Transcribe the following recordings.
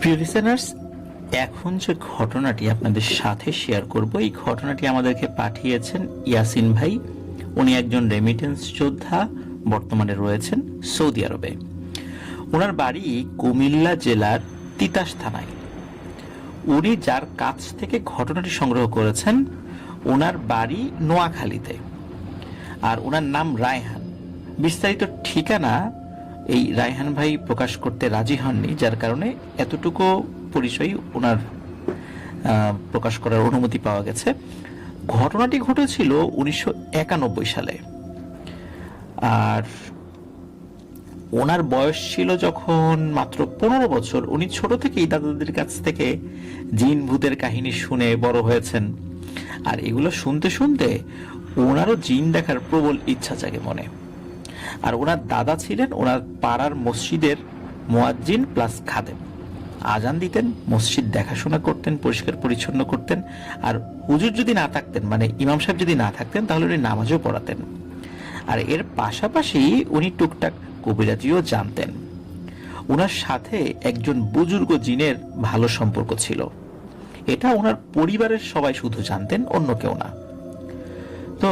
প্রিয় লিসেনার্স এখন যে ঘটনাটি আপনাদের সাথে শেয়ার করব, এই ঘটনাটি আমাদেরকে পাঠিয়েছেন ইয়াসিন ভাই। উনি একজন রেমিটেন্স যোদ্ধা, বর্তমানে রয়েছেন সৌদি আরবে। ওনার বাড়ি কুমিল্লা জেলার তিতাস থানায়। উনি যার কাছ থেকে ঘটনাটি সংগ্রহ করেছেন ওনার বাড়ি নোয়াখালীতে। আর ওনার নাম রায়হান। বিস্তারিত ঠিকানা এই রায়হান ভাই প্রকাশ করতে রাজি হননি, যার কারণে এতটুকু পরিচয় ওনার প্রকাশ করার অনুমতি পাওয়া গেছে। ঘটনাটি ঘটেছিল উনিশশো একানব্বই সালে। আর ওনার বয়স ছিল যখন মাত্র পনেরো বছর, উনি ছোট থেকেই দাদাদের কাছ থেকে জিন ভূতের কাহিনী শুনে বড় হয়েছেন। আর এগুলো শুনতে শুনতে ওনারও জিন দেখার প্রবল ইচ্ছা জাগে মনে। আর ওনার দাদা ছিলেন ওনার পাড়ার মসজিদের মোয়াজ্জিন প্লাস খাদেম। আজান দিতেন, মসজিদ দেখাশোনা করতেন, পরিষ্কার পরিচ্ছন্ন করতেন, আর হুজুর যদি না থাকতেন মানে ইমাম সাহেব যদি না থাকতেন, তাহলে উনি নামাজও পড়াতেন। আর এর পাশাপাশি উনি টুকটাক কবিরাজিও জানতেন। ওনার সাথে একজন বুজুর্গ জিনের ভালো সম্পর্ক ছিল। এটা ওনার পরিবারের সবাই শুধু জানতেন, অন্য কেউ না। তো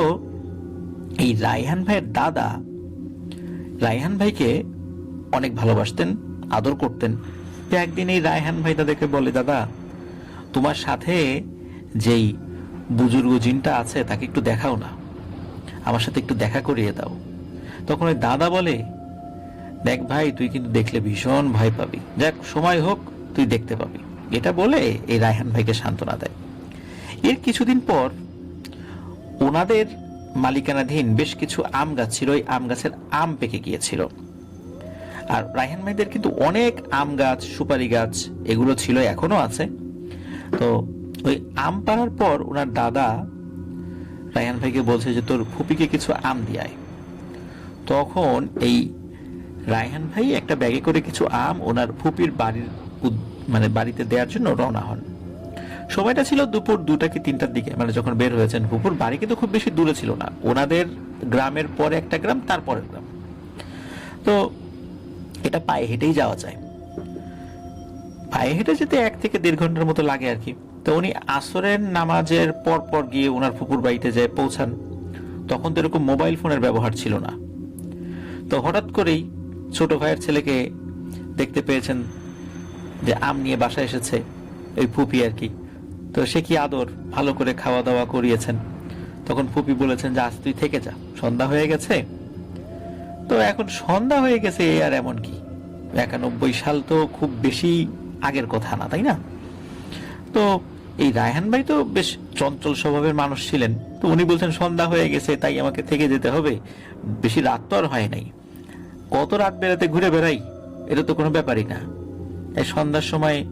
এই রায়হান ভাইয়ের দাদা রায়হান ভাইকে অনেক ভালোবাসতেন, আদর করতেন। তো একদিন এই রায়হান ভাই তাদেরকে বলে, দাদা, তোমার সাথে যেই বুজুর্গ জিনটা আছে, তাকে একটু দেখাও না। আমার সাথে একটু দেখা করিয়ে দাও। তখন ওই দাদা বলে, দেখ ভাই, তুই কিন্তু দেখলে ভীষণ ভয় পাবি। যাক, সময় হোক, তুই দেখতে পাবি। এটা বলে এই রায়হান ভাইকে সান্ত্বনা দেয়। এর কিছুদিন পর ওনাদের মালিকানাধীন বেশ কিছু আম গাছ ছিল, ওই আম গাছের আম পেকে গিয়েছিল। আর রায়হান ভাইদের কিন্তু অনেক আম গাছ, সুপারি গাছ এগুলো ছিল এখনও আছে। তো ওই আম পাড়ার পর ওনার দাদা রায়হান ভাইকে বলছে যে, তোর ফুপিকে কিছু আম দিয়ায় তখন এই রায়হান ভাই একটা ব্যাগে করে কিছু আম ওনার ফুপির বাড়ির মানে বাড়িতে দেওয়ার জন্য রওনা হন। সময়টা ছিল দুপুর দুটা কি তিনটার দিকে মানে যখন বের হয়েছেন ফুপুর বাড়ি কিন্তু খুব বেশি দূরে ছিল না। ওনাদের গ্রামের পরে একটা গ্রাম, তারপরের গ্রাম। তো এটা পায়ে হেঁটেই যাওয়া যায়। পায়ে হেঁটে যেতে এক থেকে দেড় ঘণ্টার মতো লাগে আর কি। তো উনি আসরের নামাজের পর পর গিয়ে ওনার ফুপুর বাড়িতে যায় পৌঁছান। তখন তো এরকম মোবাইল ফোনের ব্যবহার ছিল না। তো হঠাৎ করেই ছোট ভাইয়ের ছেলেকে দেখতে পেয়েছেন যে আম নিয়ে বাসায় এসেছে, ওই ফুপি আর কি। তো সে কি আদর ভালো করে খাওয়া দাওয়া করিয়েছেন? তখন ফুপি বলেছেন যে আজ তুই থেকে যা, সন্ধ্যা হয়ে গেছে? তো এখন সন্ধ্যা হয়ে গেছে, এ আর এমন কি? একানব্বই সাল তো খুব বেশি আগের কথা না, তাই না? তো এই রায়হান ভাই তো বেশ চঞ্চল স্বভাবের মানুষ ছিলেন। তো উনি বলছেন, সন্ধ্যা হয়ে গেছে, তাই আমাকে থেকে যেতে হবে। বেশি রাত তো আর হয় নাই। কত রাত বেড়াতে ঘুরে বেড়াই, এটা তো কোনো ব্যাপারই না। এই সন্ধ্যার সময়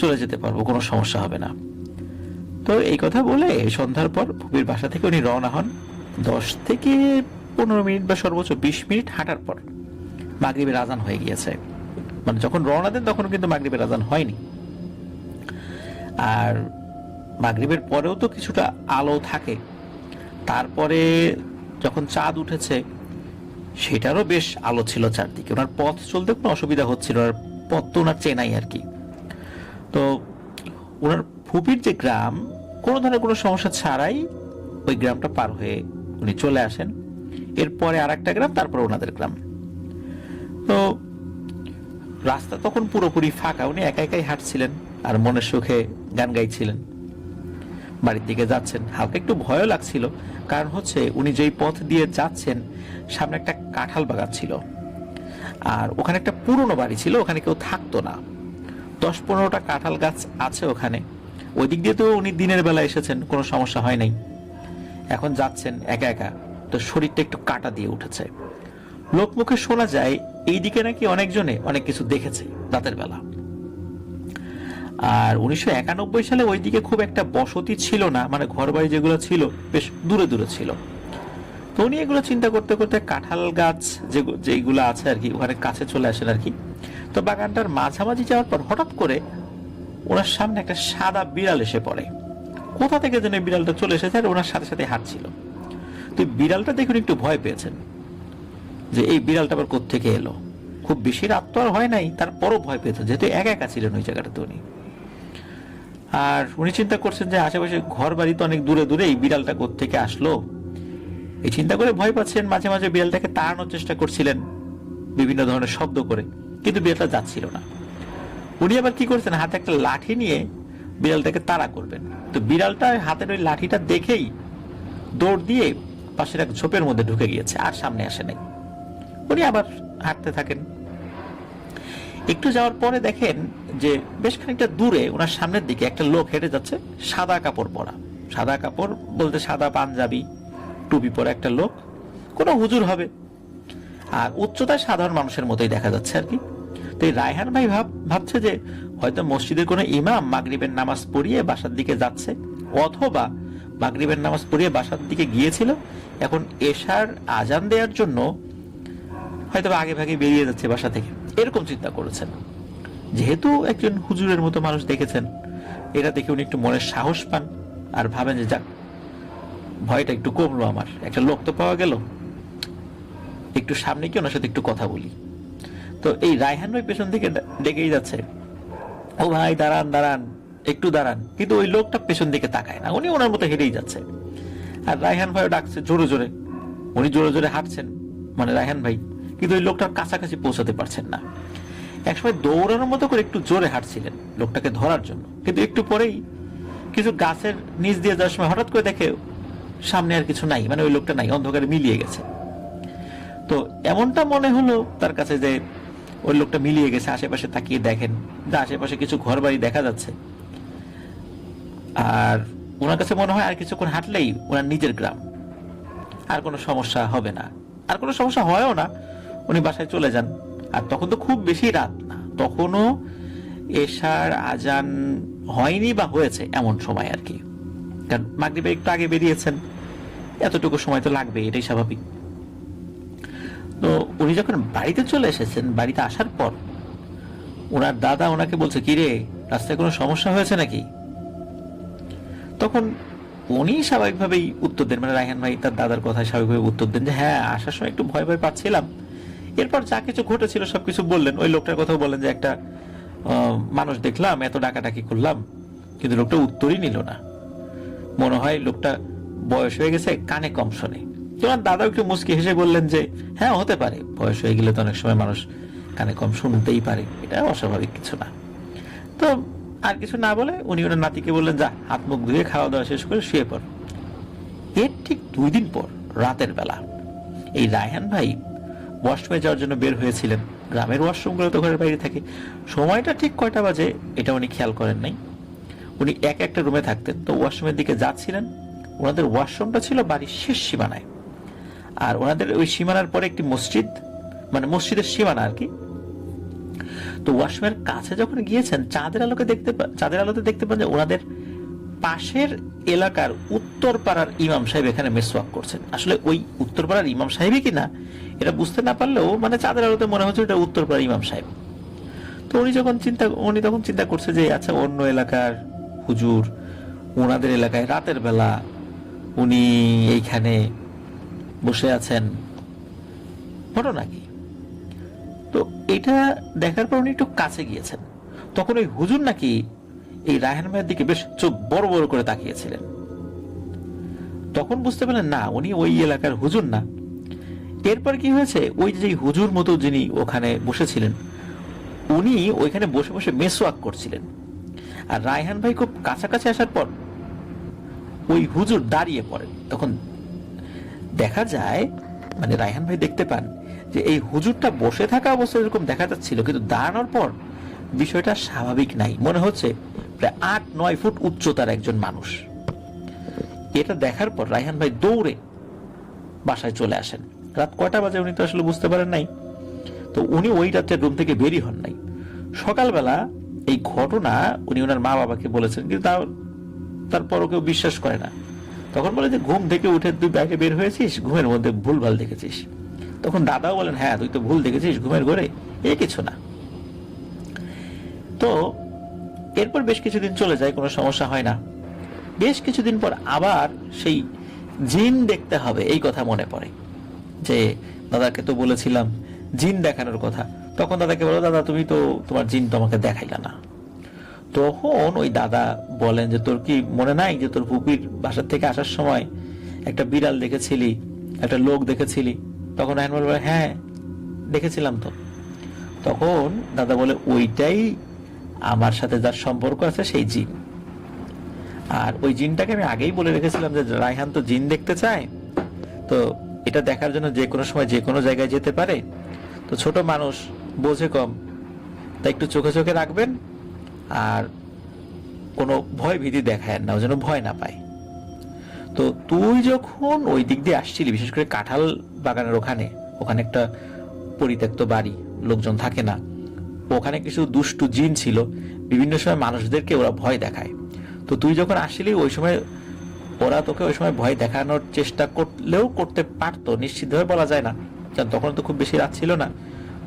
চলে যেতে পারব, কোনো সমস্যা হবে না। তো এই কথা বলে সন্ধ্যার পর ভুবির বাসা থেকে উনি রওনা হন। দশ থেকে পনেরো মিনিট বা সর্বোচ্চ বিশ মিনিট হাঁটার পর মাগরিবের আজান হয়ে গিয়েছে। মানে যখন রওনা দেন তখন কিন্তু মাগরিবের আজান হয়নি। আর মাগরিবের পরেও তো কিছুটা আলো থাকে। তারপরে যখন চাঁদ উঠেছে, সেটারও বেশ আলো ছিল চারদিকে। ওনার পথ চলতে কোনো অসুবিধা হচ্ছিল। আর পথ তো ওনার চেনাই আর কি। তো ওনার ফুপির যে গ্রাম, কোনো ধরনের কোনো সমস্যা ছাড়াই ওই গ্রামটা পার হয়ে উনি চলে আসেন। এরপরে আর একটা গ্রাম, তারপরে ওনাদের গ্রাম। তো রাস্তা তখন পুরোপুরি ফাঁকা, উনি একা একাই হাঁটছিলেন আর মনের সুখে গান গাইছিলেন। বাড়ির দিকে যাচ্ছেন। হালকা একটু ভয়ও লাগছিল, কারণ হচ্ছে উনি যেই পথ দিয়ে যাচ্ছেন, সামনে একটা কাঁঠাল বাগান ছিল। আর ওখানে একটা পুরনো বাড়ি ছিল, ওখানে কেউ থাকতো না। দশ পনেরোটা কাঁঠাল গাছ আছে ওখানে। ওই দিক দিয়ে তো উনি দিনের বেলা এসেছেন, কোনো সমস্যা হয় নাই। এখন যাচ্ছেন একা একা, তো শরীরটা একটু কাটা দিয়ে উঠেছে। লোকমুখে শোনা যায় এই দিকে নাকি অনেকজনে অনেক কিছু দেখেছে রাতের বেলা। আর উনিশশো একানব্বই সালে ওইদিকে খুব একটা বসতি ছিল না মানে ঘর বাড়ি যেগুলো ছিল বেশ দূরে দূরে ছিল। তো উনি এগুলো চিন্তা করতে করতে কাঁঠাল গাছ যেগুলো আছে আর কি, ওখানে কাছে চলে আসেন আর কি। তো বাগানটার মাঝামাঝি যাওয়ার পর হঠাৎ করে ওনার সামনে একটা সাদা বিড়াল এসে পড়ে। কোথা থেকে যেন বিড়ালটা চলে এসেছে আর ওনার সাথে সাথে হাঁটছিল। তো বিড়ালটা দেখুন একটু ভয় পেয়েছেন যে এই বিড়ালটা আবার কোত্থেকে এলো। খুব বেশি রাত তো আর হয় নাই, তারপরও ভয় পেয়েছেন যেহেতু একা একা ছিলেন ওই জায়গাটাতে উনি। আর উনি চিন্তা করছেন যে আশেপাশে ঘর বাড়ি তো অনেক দূরে দূরে, এই বিড়ালটা থেকে আসলো? এই চিন্তা করে ভয় পাচ্ছেন, মাঝে মাঝে বিড়ালটাকে তাড়ানোর চেষ্টা করছিলেন বিভিন্ন ধরনের শব্দ করে, কিন্তু বিড়ালটা যাচ্ছিল না। উনি আবার কি করছেন? হাতে একটা লাঠি নিয়ে বিড়ালটাকে তাড়া করবেন। তো বিড়ালটা হাতের ওই লাঠিটা দেখেই দৌড় দিয়ে পাশের এক ঝোপের মধ্যে ঢুকে গিয়েছে, আর সামনে আসে নাই। উনি আবার হাঁটতে থাকেন। একটু যাওয়ার পরে দেখেন যে বেশ খানিকটা দূরে ওনার সামনের দিকে একটা লোক হেঁটে যাচ্ছে, সাদা কাপড় পরা। সাদা কাপড় বলতে সাদা পাঞ্জাবি, টুপি পরা একটা লোক। কোনো হুজুর হবে। আর উচ্চতায় সাধারণ মানুষের মতোই দেখা যাচ্ছে আর কি। তো রায়হান ভাই ভাব, ভাবছে যে হয়তো মসজিদের কোনো ইমাম মাগরিবের নামাজ পড়িয়ে বাসার দিকে যাচ্ছে। অথবা মাগরিবের নামাজ পড়িয়ে বাসার দিকে গিয়েছিল, এখন এশার আজান দেওয়ার জন্য হয়তো আগে ভাগে বেরিয়ে যাচ্ছে বাসা থেকে। এরকম চিন্তা করেছেন। যেহেতু একজন হুজুরের মতো মানুষ দেখেছেন, এটা দেখে উনি একটু মনের সাহস পান আর ভাবেন যে, যাক, ভয়টা একটু কমলো আমার। একটা লোক তো পাওয়া গেল। একটু সামনে গিয়ে ওনার সাথে একটু কথা বলি। তো এই রায়হান ভাই পেছন থেকে ডেকেই যাচ্ছে। ও ভাই, দাঁড়ান দাঁড়ান, একটু দাঁড়ান। কিন্তু ওই লোকটা পেছন দিকে তাকায় না, উনি ওনার মতো হেঁটেই যাচ্ছে। আর রায়হান ভাইও ডাকছে জোরে জোরে। উনি জোরে জোরে হাঁটছেন মানে রায়হান ভাই। কিন্তু ওই লোকটার কাছাকাছি পৌঁছাতে পারছেন না। একসময় দৌড়ানোর মতো করে একটু জোরে হাঁটছিলেন লোকটাকে ধরার জন্য। কিন্তু একটু পরেই কিছু গাছের নিচ দিয়ে যাওয়ার সময় হঠাৎ করে দেখে সামনে আর কিছু নাই মানে ওই লোকটা নাই, অন্ধকারে মিলিয়ে গেছে। তো এমনটা মনে হলো তার কাছে যে ওই লোকটা মিলিয়ে গেছে আশেপাশে তাকিয়ে দেখেন। যে আশেপাশে কিছু ঘর বাড়ি দেখা যাচ্ছে। আর ওনার কাছে মনে হয় আর কিছুক্ষণ হাঁটলেই ওনার নিজের গ্রাম। আর কোনো সমস্যা হবে না। আর কোনো সমস্যা হয়ও না। উনি বাসায় চলে যান। আর তখন তো খুব বেশি রাত না। তখনও এশার আজান হয়নি বা হয়েছে এমন সময় আর কি। কারণ মাগরিবে একটু আগে বেরিয়েছেন। এতটুকু সময় তো লাগবে এটাই স্বাভাবিক। তো উনি যখন বাড়িতে চলে এসেছেন, বাড়িতে আসার পর ওনার দাদা ওনাকে বলছে কিরে রাস্তায় কোনো সমস্যা হয়েছে নাকি? তখন উনি স্বাভাবিকভাবেই উত্তর দেন মানে রায়হান ভাই তার দাদার কথায় স্বাভাবিকভাবে উত্তর দেন যে হ্যাঁ আসার সময় একটু ভয় ভয় পাচ্ছিলাম। এরপর যা কিছু ঘটেছিল, সবকিছু বললেন। ওই লোকটার কথাও বললেন যে, একটা মানুষ দেখলাম, এত ডাকাডাকি করলাম, কিন্তু লোকটা উত্তরই নিল না। মনে হয় লোকটা বয়স হয়ে গেছে, কানে কম শোনে। তোমার দাদা একটু মুসকি হেসে বললেন যে হ্যাঁ হতে পারে। বয়স হয়ে গেলে তো অনেক সময় মানুষ কানে কম শুনতেই পারে। এটা অস্বাভাবিক কিছু না। তো আর কিছু না বলে উনি ওনার নাতিকে বললেন, যা, হাত মুখ ধুয়ে খাওয়া দাওয়া শেষ করে শুয়ে পড়। এর ঠিক দুই দিন পর, রাতের বেলা, এই রায়হান ভাই ওয়াশরুমে যাওয়ার জন্য বের হয়েছিলেন। গ্রামের ওয়াশরুমগুলো তো ঘরের বাইরে থাকে। সময়টা ঠিক কয়টা বাজে, এটা উনি খেয়াল করেন নাই। উনি এক একটা রুমে থাকতেন। তো ওয়াশরুমের দিকে যাচ্ছিলেন। ওনাদের ওয়াশরুমটা ছিল বাড়ির শেষ সীমানায়। আর ওনাদের ওই সীমানার পরে একটি মসজিদ মানে মসজিদের সীমানা আর কি। তো ওয়াশরুমের কাছে যখন গিয়েছেন, চাঁদের আলোকে দেখতে চাঁদের আলোতে দেখতে পান যে ওনাদের পাশের এলাকার উত্তর পাড়ার ইমাম সাহেব এখানে মেসওয়াক করছেন। আসলে ওই উত্তর পাড়ার ইমাম সাহেবই কিনা এটা বুঝতে না পারলেও মানে চাঁদের আলোতে মনে হচ্ছে এটা উত্তর পাড়ার ইমাম সাহেব। তো উনি যখন চিন্তা, উনি তখন চিন্তা করছে যে আচ্ছা অন্য এলাকার হুজুর, ওনাদের এলাকায় রাতের বেলা উনি এইখানে বসে আছেন। ঘটনা কি তো এটা দেখার পর উনি একটু কাছে গিয়েছেন। তখন ওই হুজুর নাকি এই রায়হান ভাইয়ের দিকে বেশ চোখ বড় বড় করে তাকিয়েছিলেন। তখন বুঝতে পারলেন না, উনি ওই এলাকার হুজুর না। এরপর কি হয়েছে? ওই যে হুজুর মতো যিনি ওখানে বসেছিলেন, উনি ওইখানে বসে বসে মেসওয়াক করছিলেন। আর রায়হান ভাই খুব কাছাকাছি আসার পর ওই হুজুর দাঁড়িয়ে পড়েন। তখন দেখা যায় মানে রায়হান ভাই দেখতে পান, যে এই হুজুরটা বসে থাকা অবস্থায় এরকম দেখা যাচ্ছিল, কিন্তু দাঁড়ানোর পর বিষয়টা স্বাভাবিক নাই। মনে হচ্ছে প্রায় আট, নয় ফুট উচ্চতার একজন মানুষ। এটা দেখার পর রায়হান ভাই দৌড়ে বাসায় চলে আসেন। রাত কয়টা বাজে উনি তো আসলে বুঝতে পারেন নাই। তো উনি ওই রাত্রে রুম থেকে বেরি হন নাই। সকালবেলা এই ঘটনা উনি ওনার মা বাবাকে বলেছেন, কিন্তু তারপরও কেউ বিশ্বাস করে না। তখন বলে যে, ঘুম থেকে উঠে তুই বাইরে বের হয়েছিস? ঘুমের মধ্যে ভুলভাল দেখেছিস। তখন দাদাও বলেন হ্যাঁ তুই তো ভুল দেখেছিস, ঘুমের ঘরে। এ কিছু না। তো এরপর বেশ কিছুদিন চলে যায়, কোনো সমস্যা হয় না। বেশ কিছুদিন পর আবার সেই জিন দেখতে হবে, এই কথা মনে পড়ে। যে, দাদাকে তো বলেছিলাম জিন দেখানোর কথা। তখন দাদাকে বলো, দাদা, তুমি তো তোমার জিন তো আমাকে দেখাইলা না। তখন ওই দাদা বলেন যে, তোর কি মনে নাই যে তোর পুপির বাসার থেকে আসার সময় একটা বিড়াল দেখেছিলি, একটা লোক দেখেছিলি? তখন রায়হান বলে হ্যাঁ দেখেছিলাম তো। তখন দাদা বলে, ওইটাই আমার সাথে যার সম্পর্ক আছে সেই জিন। আর ওই জিনটাকে আমি আগেই বলে রেখেছিলাম যে, রায়হান তো জিন দেখতে চায়, তো এটা দেখার জন্য যে কোনো সময় যে কোনো জায়গায় যেতে পারে। তো ছোট মানুষ বোঝে কম তাই একটু চোখে চোখে রাখবেন আর কোনো ভয় ভীতি দেখায় না, ও যেন ভয় না পায়। তো তুই যখন ওই দিক দিয়ে আসছিলি, বিশেষ করে কাঁঠাল বাগানের ওখানে ওখানে একটা পরিত্যক্ত বাড়ি, লোকজন থাকে না, ওখানে কিছু দুষ্টু জিন ছিল, বিভিন্ন সময় মানুষদেরকে ওরা ভয় দেখায়। তো তুই যখন আসছিলি, ওই সময় ওরা তোকে ওই সময় ভয় দেখানোর চেষ্টা করলেও করতে পারতো, নিশ্চিতভাবে বলা যায় না, কারণ তখন তো খুব বেশি রাত ছিল না।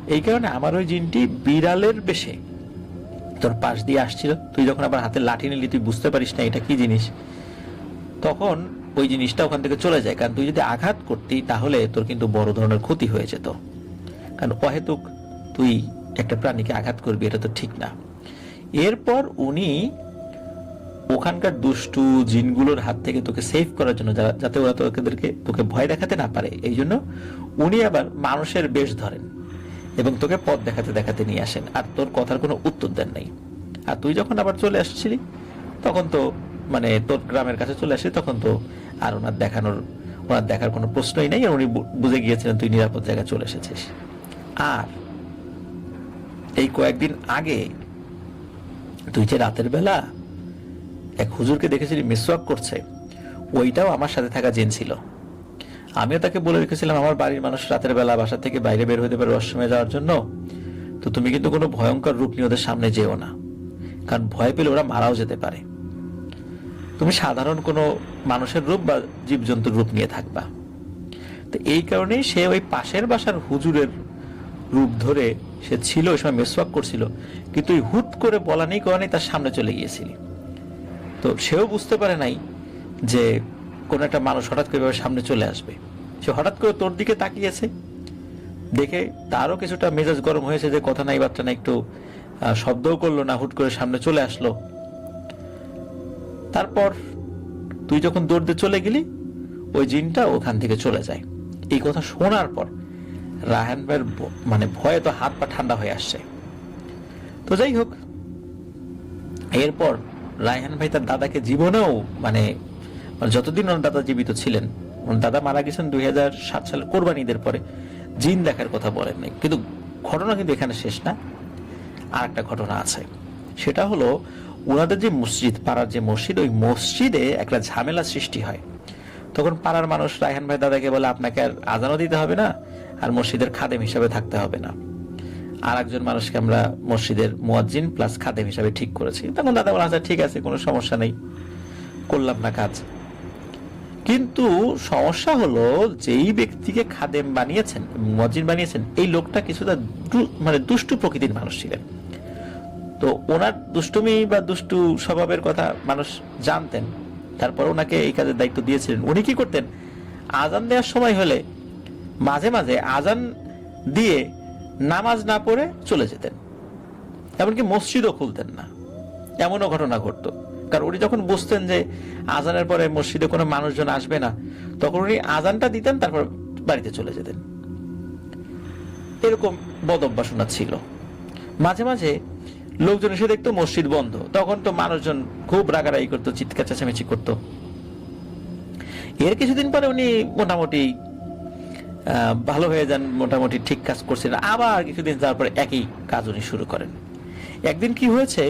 এই কারণে আমার ওই জিনটি বিড়ালের বেশে। তোর পাশ দিয়ে আসছিল, তুই যখন আবার হাতে লাঠি নিলি, তুই বুঝতে পারিস না এটা কি জিনিস। তখন ওই জিনিসটা ওখান থেকে চলে যায়, কারণ তুই যদি আঘাত করতি, তাহলে তোর কিন্তু বড় ধরনের ক্ষতি হয়ে যেত। কারণ অহেতুক তুই একটা প্রাণীকে আঘাত করবি, এটা তো ঠিক না। এরপর উনি ওখানকার দুষ্টু জিনগুলোর হাত থেকে তোকে সেভ করার জন্য যাতে ওরা তোদেরকে, তোকে ভয় দেখাতে না পারে এই জন্য উনি আবার মানুষের বেশ ধরেন। এবং তোকে পথ দেখাতে দেখাতে নিয়ে আসেন, আর তোর কথার কোনো উত্তর দেন নাই। আর তুই যখন আবার চলে আসছিলি, তখন তো মানে তোর গ্রামের কাছে চলে আসলি তখন তো আর ওনার দেখানোর, ওনার দেখার কোনো প্রশ্নই নেই, আর উনি বুঝে গিয়েছিলেন তুই নিরাপদ জায়গায় চলে এসেছিস। আর এই কয়েকদিন আগে তুই যে রাতের বেলা এক হুজুরকে দেখেছিলি, মিসওয়াক করছে, ওইটাও আমার সাথে থাকা জেন ছিল। আমিও তাকে বলে রেখেছিলাম, আমার বাড়ির মানুষ রাতের বেলা বাসা থেকে বাইরে বের হতে পারে ওয়াশরুমে যাওয়ার জন্য। তো তুমি কিন্তু কোনো ভয়ঙ্কর রূপ নিয়ে ওদের সামনে যেও না। কারণ ভয় পেলে ওরা মারাও যেতে পারে। তুমি সাধারণ কোনো মানুষের রূপ বা জীবজন্তুর রূপ নিয়ে থাকবা। তো এই কারণেই সে ওই পাশের বাসার হুজুরের রূপ ধরে সে ছিল, ওই সময় মেসওয়াক করছিল। কিন্তু ওই হুট করে বলা নেই করা নেই, তার সামনে চলে গিয়েছিলি। তো সেও বুঝতে পারে নাই যে কোন একটা মানুষ হঠাৎ করে সামনে চলে আসবে। সে হঠাৎ করে তোর দিকে তাকিয়েছে। দেখে তারও কিছুটা মেজাজ গরম হয়েছে যে কথা নাই, বাচ্চা না একটু শব্দও করল না, হুট করে সামনে চলে আসলো। তারপর তুই যখন দৌড় দিয়ে চলে গেলি, ওই জিনটা ওখান থেকে চলে যায়। এই কথা শোনার পর রাহান ভাইয়ের মানে ভয়ে তো হাত পা ঠান্ডা হয়ে আসছে। তো যাই হোক, এরপর রায়হান ভাই তার দাদাকে জীবনেও মানে যতদিন ওনার দাদা জীবিত ছিলেন, ওনার দাদা মারা গেছেন দুই হাজার সাত সালে কোরবানিদের পরে। জিন দেখার কথা বলেন নাই, কিন্তু ঘটনা কিন্তু এখানে শেষ না। আর একটা ঘটনা আছে, সেটা হলো ওনাদের যে মসজিদ, পাড়ার যে মসজিদ, ওই মসজিদে একটা ঝামেলা সৃষ্টি হয়। তখন পাড়ার মানুষ রায়হান ভাই দাদাকে বলে, আপনাকে আর আজানও দিতে হবে না, আর মসজিদের খাদেম হিসাবে থাকতে হবে না। আর একজন মানুষকে আমরা মসজিদের মুয়াজ্জিন প্লাস খাদেম হিসাবে ঠিক করেছি। তখন দাদা বলে আচ্ছা ঠিক আছে, কোনো সমস্যা নেই, করলাম না কাজ। কিন্তু সমস্যা হলো যেই ব্যক্তিকে খাদেম বানিয়েছেন, মুয়াজ্জিন বানিয়েছেন, এই লোকটা কিছুটা মানে দুষ্টু প্রকৃতির মানুষ ছিলেন। তো ওনার দুষ্টুমি বা দুষ্টু স্বভাবের কথা মানুষ জানতেন, তারপর ওনাকে এই কাজের দায়িত্ব দিয়েছিলেন। উনি কি করতেন? আজান দেওয়ার সময় হলে মাঝে মাঝে আজান দিয়ে নামাজ না পড়ে চলে যেতেন। এমনকি মসজিদও খুলতেন না। এমনও ঘটনা ঘটতো। কারণ উনি যখন বুঝতেন যে আজানের পরে মসজিদে কোনো মানুষজন আসবে না, তখন উনি আজানটা দিতেন, তারপর বাড়িতে চলে যেতেন। এরকম বদ অভ্যাস ওনার ছিল। মাঝে মাঝে লোকজন এসে দেখতো মসজিদ বন্ধ, তখন তো মানুষজন খুব রাগারাগি করতো, চিৎকার চেঁচামেচি করতো। এর কিছুদিন পরে উনি মোটামুটি ভালো হয়ে যান, মোটামুটি ঠিক কাজ করছেন আবার কিছুদিন যাওয়ার পরে একই কাজ উনি শুরু করেন। একদিন কি হয়েছে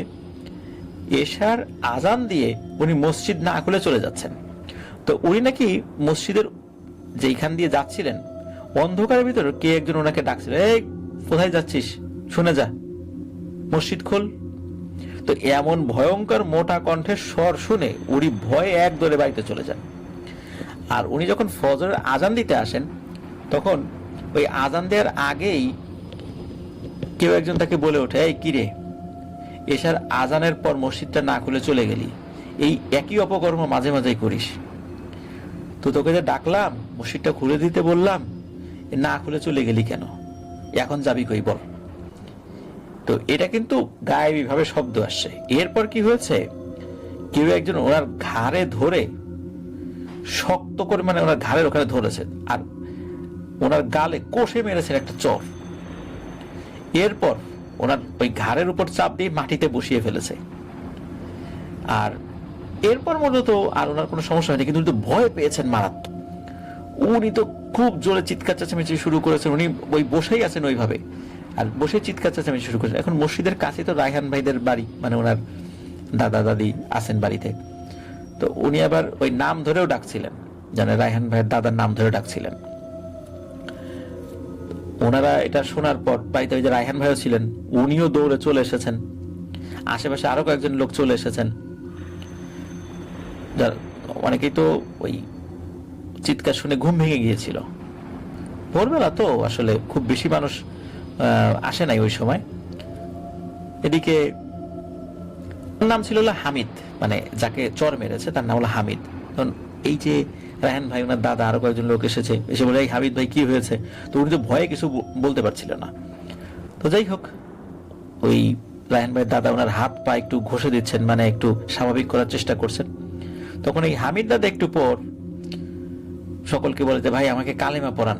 এশার আজান দিয়ে উনি মসজিদ না খুলে চলে যাচ্ছেন। তো উনি নাকি মসজিদের যেইখান দিয়ে যাচ্ছিলেন, অন্ধকারের ভিতর কে একজন ওনাকে ডাকছিল এই, কোথায় যাচ্ছিস? শুনে যা। মসজিদ খোল। তো এমন ভয়ঙ্কর মোটা কণ্ঠের স্বর শুনে উনি ভয়ে এক দৌড়ে বাড়িতে চলে যান। আর উনি যখন ফজরের আজান দিতে আসেন, তখন ওই আজান দেওয়ার আগেই কেউ একজন তাকে বলে ওঠে, এই কিরে এসার আজানের পর মসজিদটা না খুলে চলে গেলি। এই একই অপকর্ম মাঝে মাঝেই করিস। তো তোকে যে ডাকলাম, মসজিদটা খুলে দিতে বললাম না খুলে চলে গেলি কেন? এখন যাবি কই বল। তো এটা কিন্তু গায়েবী ভাবে শব্দ আসছে। এরপর কি হয়েছে? কেউ একজন ওনার ঘাড়ে ধরে, শক্ত করে মানে ওনার ঘাড়ের ওখানে ধরেছে, আর ওনার গালে কষে মেরেছেন একটা চর। এরপর ওনার ওই ঘাড়ের উপর চাপ দিয়ে মাটিতে বসিয়ে ফেলেছে। আর এরপর মূলত আর ওনার কোনো সমস্যা হয়নি, কিন্তু উনি তো ভয় পেয়েছেন মারাত্মক। উনি তো খুব জোরে চিৎকার চেঁচামেচি শুরু করেছেন, উনি ওই বসেই আছেন ওইভাবে। আর বসে চিৎকার চেঁচামেচি শুরু করেছেন। এখন মসজিদের কাছে তো রায়হান ভাইদের বাড়ি মানে ওনার দাদা দাদি আছেন বাড়িতে। তো উনি আবার ওই নাম ধরেও ডাকছিলেন, জানে রায়হান ভাইয়ের দাদার নাম ধরে ডাকছিলেন। ওনারা এটা শোনার পর বাড়িতে ওই যে রায়হান ভাইও ছিলেন, উনিও দৌড়ে চলে এসেছেন। আশেপাশে আরও কয়েকজন লোক চলে এসেছেন। যার অনেকেই তো ওই চিৎকার শুনে ঘুম ভেঙে গিয়েছিল। ভোরবেলা তো আসলে খুব বেশি মানুষ আসে নাই ওই সময়। এদিকে নাম ছিল হলো হামিদ মানে যাকে চর মেরেছে তার নাম হলো হামিদ। তখন এই যে রায়হান ভাই, ওনার দাদা আরও কয়েকজন লোক এসেছে। এসে বলে, এই হামিদ ভাই, কি হয়েছে? তো উনি তো ভয়ে কিছু বলতে পারছিল না। তো যাই হোক, ওই রায়হান ভাইয়ের দাদা ওনার হাত পা একটু ঘষে দিচ্ছেন মানে একটু স্বাভাবিক করার চেষ্টা করছেন। তখন এই হামিদ দাদা একটু পর সকলকে বলে যে, ভাই, আমাকে কালেমা পড়ান।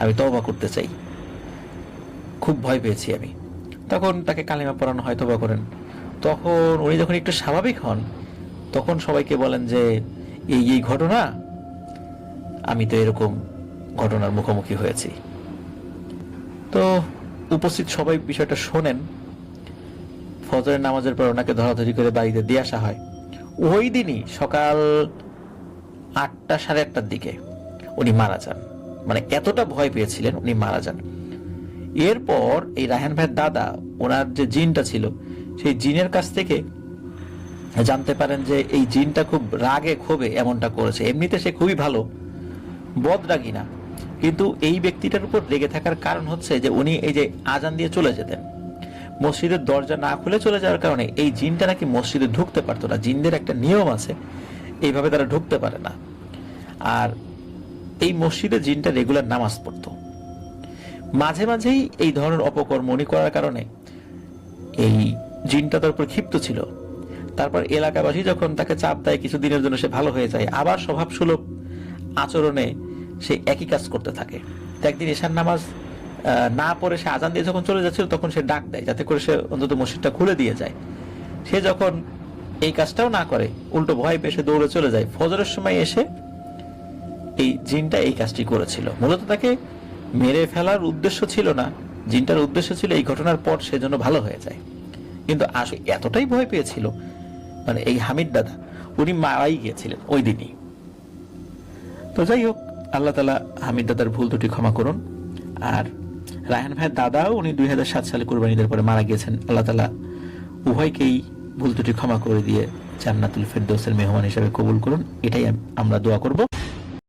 আমি তবা করতে চাই। খুব ভয় পেয়েছি আমি। তখন তাকে কালিমা পড়ানো হয় তবা করেন। তখন উনি যখন একটু স্বাভাবিক হন, তখন সবাইকে বলেন যে এই এই ঘটনা, আমি তো এরকম ঘটনার মুখোমুখি হয়েছি। তো, উপস্থিত সবাই বিষয়টা শোনেন। ফজরের নামাজের পর ওনাকে ধরাধরি করে বাড়িতে দিয়ে আসা হয়। ওই দিনই সকাল আটটা সাড়ে আটটার দিকে উনি মারা যান। মানে এতটা ভয় পেয়েছিলেন উনি মারা যান। এরপর এই রায়হান ভাইয়ের দাদা, ওনার যে জিনটা ছিল, সেই জিনের কাছ থেকে জানতে পারেন যে এই জিনটা খুব রাগে ক্ষোভে এমনটা করেছে। এমনিতে সে খুবই ভালো, বদরাগী না। কিন্তু এই ব্যক্তিটার উপর রেগে থাকার কারণ হচ্ছে যে উনি এই যে আজান দিয়ে চলে যেতেন। মসজিদের দরজা না খুলে চলে যাওয়ার কারণে এই জিনটা নাকি মসজিদে ঢুকতে পারতো না। জিনদের একটা নিয়ম আছে, এইভাবে তারা ঢুকতে পারে না। আর এই মসজিদে জিনটা রেগুলার নামাজ পড়তো। মাঝে মাঝেই এই ধরনের অপকর্ম উনি করার কারণে এই জিনটা তার উপর ক্ষিপ্ত ছিল। তারপর এলাকাবাসী যখন তাকে চাপ দেয় কিছুদিনের জন্য সে ভালো হয়ে যায়, আবার স্বভাব সুলভ আচরণে সে একই কাজ করতে থাকে। একদিন এশার নামাজ না পড়ে সে আজান দিয়ে যখন চলে যাচ্ছিল, তখন সে ডাক দেয় যাতে করে সে অন্তত মসজিদটা খুলে দিয়ে যায়। সে যখন এই কাজটাও না করে, উল্টো ভয় পেয়ে সে দৌড়ে চলে যায়। ফজরের সময় এসে এই জিনটা এই কাজটি করেছিল। মূলত তাকে মেরে ফেলার উদ্দেশ্য ছিল না, জিনটার উদ্দেশ্য ছিল এই ঘটনার পর সে যেন ভালো হয়ে যায়। কিন্তু আসলে এতটাই ভয় পেয়েছিল মানে এই হামিদ দাদা, উনি মারাই গিয়েছিলেন ওই দিনই। তো যাই হোক, আল্লাহ তালা হামিদ দাদার ভুল দুটি ক্ষমা করুন। আর রায়হান ভাইয়ের দাদাও উনি দুই হাজার সাত সালে কুরবানিদের পরে মারা গিয়েছেন। আল্লাহ তালা উভয়কেই ভুল দুটি ক্ষমা করে দিয়ে জান্নাতুল ফেরদৌসের মেহমান হিসেবে কবুল করুন। এটাই আমরা দোয়া করব।